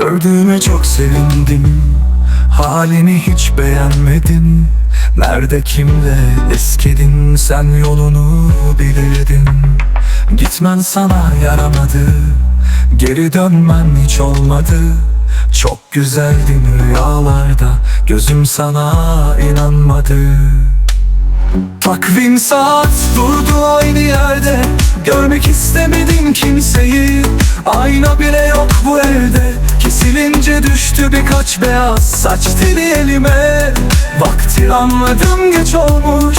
Gördüğüme çok sevindim. Halini hiç beğenmedin. Nerede kimle eskidin? Sen yolunu bilirdin. Gitmen sana yaramadı. Geri dönmen hiç olmadı. Çok güzeldin rüyalarda. Gözüm sana inanmadı. Takvim saat durdu aynı yerde. Görmek istemedim kimseyi. Ayna bile yok bu evde Kesilince düştü birkaç beyaz saç teli elime. Vakti anladım geç olmuş.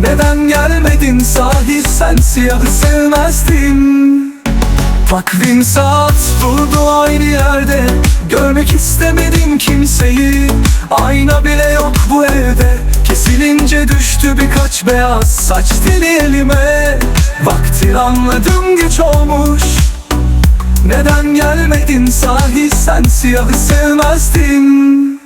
Neden gelmedin? Sahi sen siyahı sevmezdin. Takvim saat durdu aynı yerde. Görmek istemedim kimseyi. Ayna bile yok bu evde. Kesilince düştü birkaç beyaz saç teli elime. Vakti anladım geç olmuş Neden gelmedin? Sahi sen siyahı sevmezdin.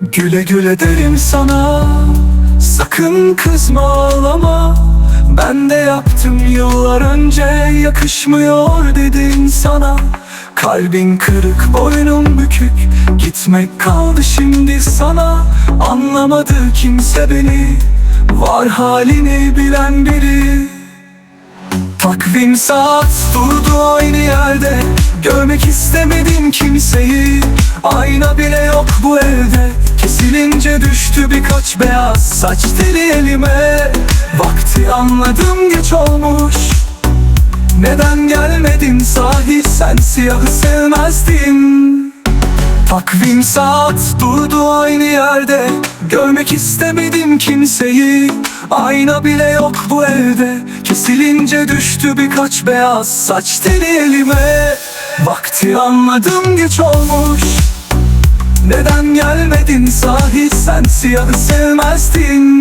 Güle güle derim sana Sakın kızma ağlama. Ben de yaptım yıllar önce Yakışmıyor dedin sana. Kalbin kırık boynun bükük Gitmek kaldı şimdi sana. Anlamadı kimse beni Var halini bilen biri. Takvim saat durdu aynı yerde Görmek istemedim kimseyi. Ayna bile yok bu evde Düştü birkaç beyaz saç teli elime. Vakti anladım geç olmuş. Neden gelmedin sahi? Sen siyahı sevmezdin. Takvim saat durdu aynı yerde. Görmek istemedim kimseyi. Ayna bile yok bu evde. Kesilince düştü birkaç beyaz saç teli elime. Vakti anladım geç olmuş Neden gelmedin? Sahi sen siyahı sevmezdin